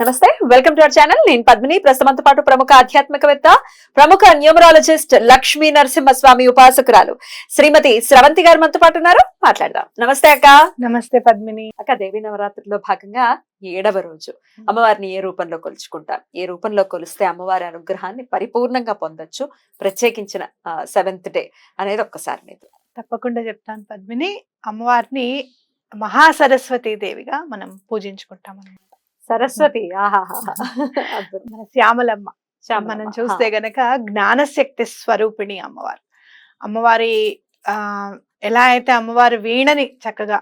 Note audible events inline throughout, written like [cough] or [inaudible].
నమస్తే welcome to our channel. నేను పద్మిని. ప్రస్తుతంతో పాటు ప్రముఖ ఆధ్యాత్మికవేత్త ప్రముఖ న్యూమరాలజిస్ట్ లక్ష్మీ నరసింహస్వామి ఉపాసకురాలు శ్రీమతి స్రవంతి గారు మనతో పాటు ఉన్నారు. మాట్లాడదాం. నమస్తే అక్క. నమస్తే పద్మిని. అక్క దేవి నవరాత్రిలో భాగంగా ఏడవ రోజు అమ్మవారిని ఏ రూపంలో కొలుచుకుంటాం? ఏ రూపంలో కొలిస్తే అమ్మవారి అనుగ్రహాన్ని పరిపూర్ణంగా పొందొచ్చు? ప్రత్యేకించిన సెవెంత్ డే అనేది ఒక్కసారి మీద తప్పకుండా చెప్తాను పద్మిని. అమ్మవారిని మహాసరస్వతి దేవిగా మనం పూజించుకుంటాం అన్నమాట. సరస్వతి మన శ్యామలమ్మ. మనం చూస్తే గనక జ్ఞానశక్తి స్వరూపిణి అమ్మవారు. అమ్మవారి ఆ ఎలా అయితే అమ్మవారు వీణని చక్కగా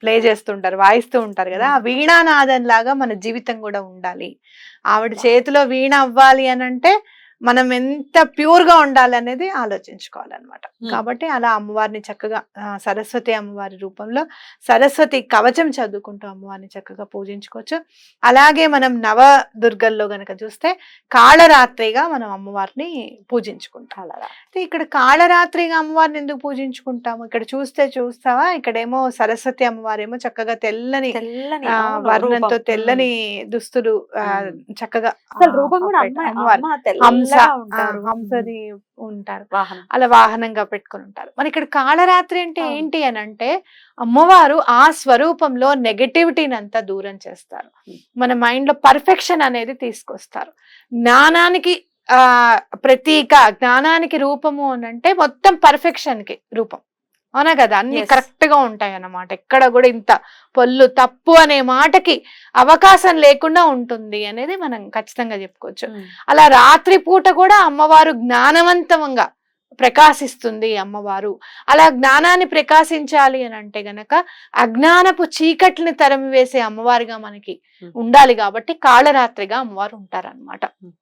ప్లే చేస్తుంటారు వాయిస్తూ ఉంటారు కదా ఆ వీణానాదం లాగా మన జీవితం కూడా ఉండాలి. ఆవిడ చేతిలో వీణ అవ్వాలి అని అంటే మనం ఎంత ప్యూర్గా ఉండాలి అనేది ఆలోచించుకోవాలన్నమాట కాబట్టి అలా అమ్మవారిని చక్కగా సరస్వతి అమ్మవారి రూపంలో సరస్వతి కవచం చదువుకుంటూ అమ్మవారిని చక్కగా పూజించుకోవచ్చు. అలాగే మనం నవ దుర్గల్లో గనక చూస్తే కాళరాత్రిగా మనం అమ్మవారిని పూజించుకుంటాం. అయితే ఇక్కడ కాళరాత్రిగా అమ్మవారిని ఎందుకు పూజించుకుంటాము? ఇక్కడ చూస్తే చూస్తావా? ఇక్కడేమో సరస్వతి అమ్మవారేమో చక్కగా తెల్లని వర్ణంతో. తెల్లని దుస్తులు. చక్కగా అమ్మవారి అమ్మ హంస తెల్లగా ఆ, ఉంటారు. అలా వాహనంగా పెట్టుకొని ఉంటారు మరి ఇక్కడ కాళరాత్రి అంటే. ఏంటి అని అంటే అమ్మవారు ఆ స్వరూపంలో నెగటివిటీని అంతా దూరం చేస్తారు. మన మైండ్లో పర్ఫెక్షన్ అనేది తీసుకొస్తారు. జ్ఞానానికి ఆ ప్రతీక జ్ఞానానికి రూపము అని అంటే మొత్తం పర్ఫెక్షన్కి రూపం. అవునా కదా అన్ని. కరెక్ట్గా ఉంటాయి అన్నమాట ఎక్కడ కూడా ఇంత పొల్లు తప్పు అనే మాటకి అవకాశం లేకుండా ఉంటుంది అనేది మనం ఖచ్చితంగా చెప్పుకోవచ్చు ఉమ్. అలా రాత్రి పూట కూడా అమ్మవారు జ్ఞానవంతంగా ప్రకాశిస్తుంది అమ్మవారు అలా జ్ఞానాన్ని ప్రకాశించాలి అని అంటే గనక అజ్ఞానపు చీకటిని తరిమి వేసే అమ్మవారిగా మనకి Hmm. ఉండాలి కాబట్టి కాళరాత్రిగా అమ్మవారు ఉంటారన్నమాట Hmm.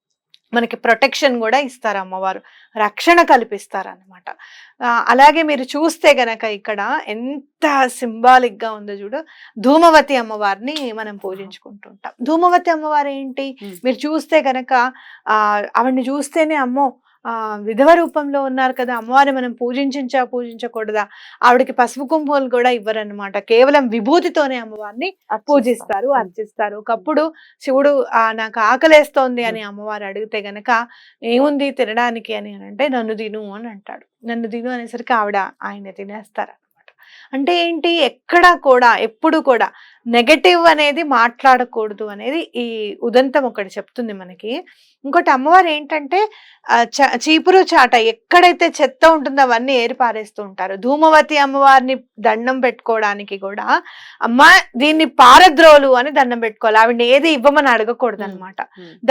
మనకి ప్రొటెక్షన్ కూడా ఇస్తారు అమ్మవారు. రక్షణ కల్పిస్తారు అనమాట అలాగే మీరు చూస్తే గనక ఇక్కడ ఎంత సింబాలిక్గా ఉందో చూడు. ధూమవతి అమ్మవారిని మనం పూజించుకుంటుంటాం. ధూమవతి అమ్మవారు ఏంటి. మీరు చూస్తే గనక ఆవిడ్ని చూస్తేనే అమ్మో! విధవ రూపంలో ఉన్నారు కదా అమ్మవారిని మనం పూజించా పూజించకూడదా? ఆవిడకి పసుపు కుంభాలు కూడా ఇవ్వరన్నమాట. కేవలం విభూతితోనే అమ్మవారిని పూజిస్తారు. అర్చిస్తారు. ఒకప్పుడు శివుడు ఆ నాకు ఆకలేస్తోంది అని అమ్మవారు అడిగితే గనక ఏముంది తినడానికి అని అంటే నన్ను తిను అని అంటాడు. నన్ను తిను అనేసరికి ఆవిడ ఆయన తినేస్తారు? అంటే ఏంటి? ఎక్కడ కూడా ఎప్పుడు కూడా నెగటివ్ అనేది మాట్లాడకూడదు అనేది ఈ ఉదంతం ఒకటి చెప్తుంది మనకి. ఇంకోటి అమ్మవారు ఏంటంటే చీపురు చాట ఎక్కడైతే చెత్త ఉంటుందో అవన్నీ ఏరి పారేస్తూ ఉంటారు. ధూమవతి అమ్మవారిని దండం పెట్టుకోవడానికి కూడా అమ్మ దీన్ని పారద్రోలు అని దండం పెట్టుకోవాలి. ఆవిడ ఏది ఇవ్వమని అడగకూడదు అనమాట.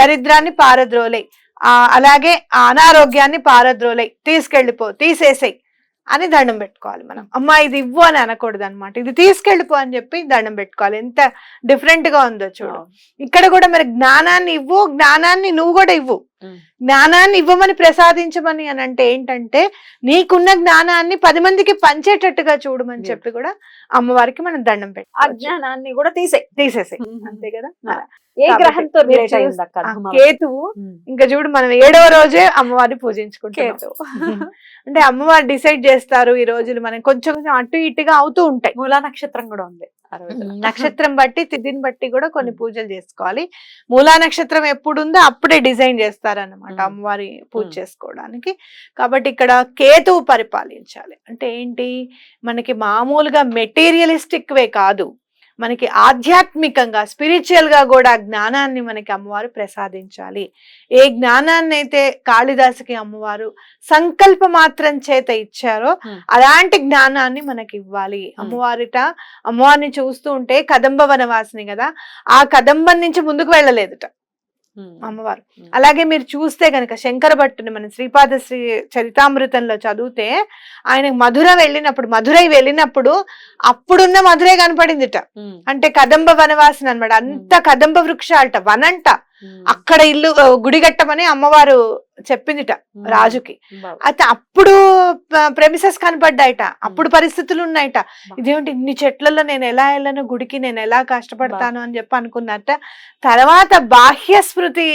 దరిద్రాన్ని పారద్రోలై. ఆ అలాగే అనారోగ్యాన్ని పారద్రోలై. తీసుకెళ్ళిపో తీసేసేయ్. అని దండం పెట్టుకోవాలి మనం అమ్మా ఇది ఇవ్వు అని అనకూడదు అనమాట ఇది తీసుకెళ్ళిపో అని చెప్పి దండం పెట్టుకోవాలి ఎంత డిఫరెంట్గా ఉందో చూడు. ఇక్కడ కూడా మరి జ్ఞానాన్ని ఇవ్వు జ్ఞానాన్ని నువ్వు కూడా ఇవ్వు. జ్ఞానాన్ని ఇవ్వమని ప్రసాదించమని అని అంటే ఏంటంటే నీకున్న జ్ఞానాన్ని పది మందికి పంచేటట్టుగా చూడమని. చెప్పి కూడా అమ్మవారికి మనం దండం పెట్టి అజ్ఞానాన్ని కూడా తీసే తీసేసే అంతే కదా ఏ గ్రహంతో ఆ? కేతువు. ఇంకా చూడు మనం ఏడవ రోజే అమ్మవారిని పూజించుకుంటాం కేతు. [laughs] అంటే అమ్మవారు డిసైడ్ చేస్తారు ఈ రోజులు మనం కొంచెం కొంచెం అటు ఇటుగా అవుతూ ఉంటాయి మూలా నక్షత్రం కూడా ఉంది ఆ. నక్షత్రం బట్టి తిథిని బట్టి కూడా కొన్ని. పూజలు చేసుకోవాలి. మూలా నక్షత్రం ఎప్పుడు ఉందో అప్పుడే డిజైన్ చేస్తారన్నమాట ఉమ్. అమ్మవారి పూజ. చేసుకోవడానికి. కాబట్టి ఇక్కడ కేతువు పరిపాలించాలి. అంటే ఏంటి? మనకి మామూలుగా మెటీరియలిస్టిక్ వే కాదు. మనకి ఆధ్యాత్మికంగా స్పిరిచువల్గా కూడా జ్ఞానాన్ని మనకి అమ్మవారు ప్రసాదించాలి ఏ జ్ఞానాన్ని అయితే కాళిదాసుకి అమ్మవారు సంకల్ప మాత్రం చేత ఇచ్చారో. అలాంటి జ్ఞానాన్ని మనకి ఇవ్వాలి అమ్మవారిట అమ్మవారిని చూస్తూ ఉంటే కదంబ వనవాసిని కదా ఆ కదంబం నుంచి ముందుకు వెళ్ళలేదుట. అమ్మవారు. అలాగే మీరు చూస్తే గనక శంకర భట్టుని మన శ్రీపాద శ్రీ చరితామృతంలో చదివితే ఆయన మధుర వెళ్ళినప్పుడు మధురై వెళ్ళినప్పుడు అప్పుడున్న మధురై కనపడిందిట. అంటే కదంబ వనవాసిని అన్నమాట అంత కదంబ వృక్షాలట వనంట. అక్కడ ఇల్లు గుడి కట్టమని అమ్మవారు చెప్పిందిట. రాజుకి. అయితే అప్పుడు ప్రెమిసెస్ కనపడ్డాయట. అప్పుడు పరిస్థితులు ఉన్నాయట ఇదేంటి ఇన్ని చెట్లలో నేను ఎలా వెళ్ళను గుడికి నేను ఎలా కష్టపడతాను అని చెప్పి అనుకున్నట్ట తర్వాత బాహ్య స్మృతి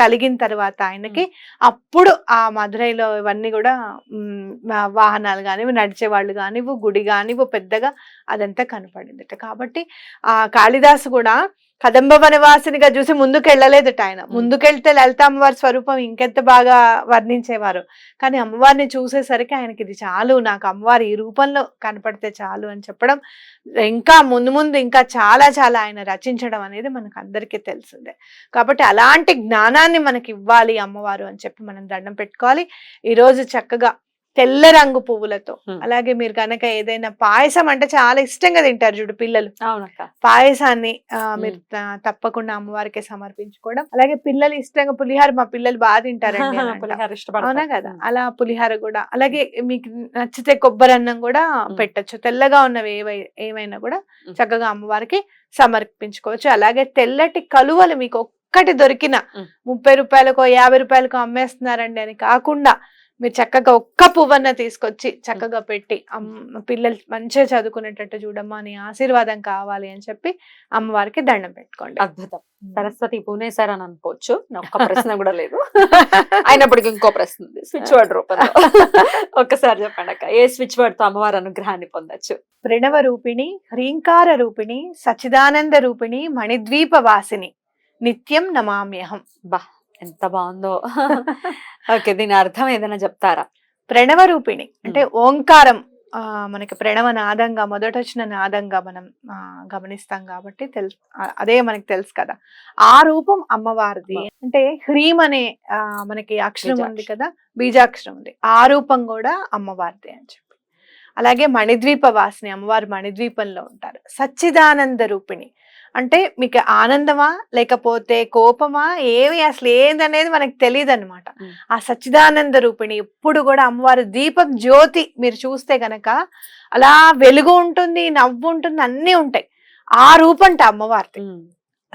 కలిగిన తర్వాత ఆయనకి అప్పుడు ఆ మధురైలో ఇవన్నీ కూడా వాహనాలు కానివ్వు నడిచే వాళ్ళు కానివ్వు గుడి కానివ్వు పెద్దగా అదంతా కనపడిందట. కాబట్టి ఆ కాళిదాసు కూడా కదంబ వనవాసినిగా చూసి ముందుకు వెళ్ళలేదట ఆయన ముందుకెళ్తే లలిత అమ్మవారి స్వరూపం ఇంకెంత బాగా వర్ణించేవారు. కానీ అమ్మవారిని చూసేసరికి ఆయనకి ఇది చాలు నాకు అమ్మవారి ఈ రూపంలో కనపడితే చాలు అని చెప్పడం ఇంకా ముందు ముందు ఇంకా చాలా చాలా ఆయన రచించడం అనేది మనకు అందరికీ తెలిసిందే. కాబట్టి అలాంటి జ్ఞానాన్ని మనకి ఇవ్వాలి అమ్మవారు అని చెప్పి మనం దండం పెట్టుకోవాలి. ఈ రోజు చక్కగా తెల్ల రంగు పువ్వులతో. అలాగే మీరు కనుక ఏదైనా పాయసం అంటే చాలా ఇష్టంగా తింటారు చూడు పిల్లలు పాయసాన్ని మీరు తప్పకుండా అమ్మవారికి సమర్పించుకోవడం అలాగే పిల్లలు ఇష్టంగా పులిహార మా పిల్లలు బాగా తింటారండి. [laughs] పులిహార అవునా. కదా అలా పులిహార కూడా అలాగే మీకు నచ్చితే కొబ్బరి అన్నం కూడా. పెట్టొచ్చు తెల్లగా ఉన్నవి ఏవై ఏవైనా కూడా. చక్కగా అమ్మవారికి సమర్పించుకోవచ్చు అలాగే తెల్లటి కలువలు మీకు ఒక్కటి దొరికిన. ముప్పై రూపాయలకో యాభై రూపాయలకో అమ్మేస్తున్నారండి అని కాకుండా మీరు చక్కగా ఒక్క పువ్వన్న తీసుకొచ్చి చక్కగా పెట్టి అమ్మ పిల్లలు మంచిగా చదువుకునేటట్టు చూడమ్మా అని ఆశీర్వాదం కావాలి అని చెప్పి అమ్మవారికి దండం పెట్టుకోండి. అద్భుతం. సరస్వతి పూనేశారు అని అనుకోవచ్చు. ఒక్క [laughs] ప్రశ్న కూడా లేదు. అయినప్పటికీ ఇంకో ప్రశ్న ఉంది. స్విచ్ వర్డ్ రూపంలో. [laughs] ఒక్కసారి చెప్పండి అక్క. ఏ స్విచ్ వర్డ్తో అమ్మవారి అనుగ్రహాన్ని పొందొచ్చు? ప్రణవ రూపిణి హ్రీంకార రూపిణి సచిదానంద రూపిణి మణిద్వీప వాసిని నిత్యం నమామ్యహం. బా ఎంత బాగుందో. ఓకే దీని అర్థం ఏదైనా చెప్తారా? ప్రణవ రూపిణి అంటే ఓంకారం ఆ, మనకి ప్రణవ నాదంగా మొదట వచ్చిన నాదంగా మనం గమనిస్తాం కాబట్టి తెలుసు అదే మనకి తెలుసు కదా. ఆ రూపం అమ్మవారిది. అంటే హ్రీం అనే ఆ, మనకి అక్షరం ఉంది. కదా బీజాక్షరం ఉంది. ఆ రూపం కూడా అమ్మవారిది అని చెప్పి. అలాగే మణిద్వీప వాసిని అమ్మవారు మణిద్వీపంలో ఉంటారు. సచ్చిదానంద రూపిణి. అంటే మీకు ఆనందమా? లేకపోతే కోపమా? ఏమి? అసలు ఏందనేది మనకు తెలియదు అనమాట. ఆ సచ్చిదానంద రూపిణి ఎప్పుడు కూడా అమ్మవారు దీపం జ్యోతి మీరు చూస్తే గనక అలా వెలుగు ఉంటుంది నవ్వు ఉంటుంది అన్నీ ఉంటాయి. ఆ రూపంట అమ్మవారిది.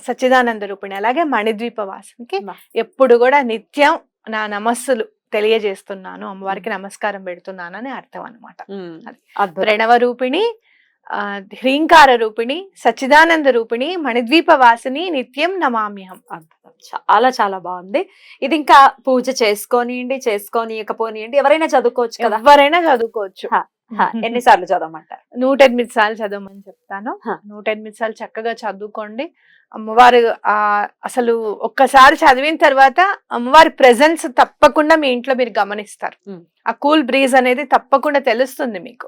సచ్చిదానంద రూపిణి. అలాగే మణిద్వీప వాసనకి బా. ఎప్పుడు కూడా నిత్యం నా నమస్సులు. తెలియజేస్తున్నాను. అమ్మవారికి నమస్కారం పెడుతున్నాను అని అర్థం అనమాట ప్రణవ రూపిణి ఆ, హ్రీంకార రూపిణి సచ్చిదానంద రూపిణి మణిద్వీప వాసిని నిత్యం నమామ్యహం. చాలా చాలా బాగుంది. ఇది ఇంకా పూజ చేసుకోనియండి చేసుకోనియకపోనియండి. ఎవరైనా చదువుకోవచ్చు కదా? ఎవరైనా చదువుకోవచ్చు. ఎన్నిసార్లు చదవమంటారు నూట ఎనిమిది సార్లు చదవమని చెప్తాను. నూట ఎనిమిది సార్లు చక్కగా చదువుకోండి అమ్మవారు ఆ అసలు ఒక్కసారి చదివిన తర్వాత అమ్మవారి ప్రెజెన్స్ తప్పకుండా మీ ఇంట్లో మీరు గమనిస్తారు. ఆ కూల్ బ్రీజ్ అనేది తప్పకుండా తెలుస్తుంది మీకు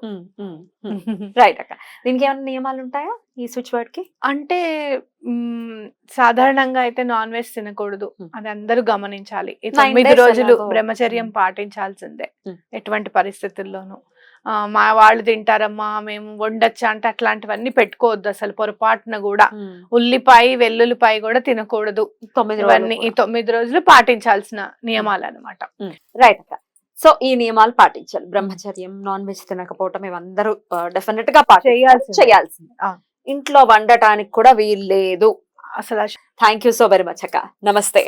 రైట్ [laughs] అక్క దీనికి ఏమైనా నియమాలు ఉంటాయా ఈ స్విచ్ వర్డ్కి అంటే సాధారణంగా అయితే నాన్ వెజ్ తినకూడదు. అది అందరూ గమనించాలి తొమ్మిది రోజులు. బ్రహ్మచర్యం. పాటించాల్సిందే. ఎటువంటి పరిస్థితుల్లోనూ మా వాళ్ళు తింటారమ్మా మేము వండొచ్చా అంటే అట్లాంటివన్నీ పెట్టుకోవద్దు అసలు పొరపాటున కూడా. ఉల్లిపాయ వెల్లుల్లిపాయ కూడా తినకూడదు. తొమ్మిది ఇవన్నీ ఈ తొమ్మిది రోజులు పాటించాల్సిన నియమాలు అనమాట రైట్ అక్క. సో ఈ నియమాలు పాటించాలి. బ్రహ్మచర్యం నాన్ వెజ్ తినకపోవటం ఇవందరూ డెఫినెట్గా చేయాల్సిందే. ఇంట్లో వండటానికి కూడా వీల్లేదు. అసలు ఆ thank you so very much అక్క. నమస్తే.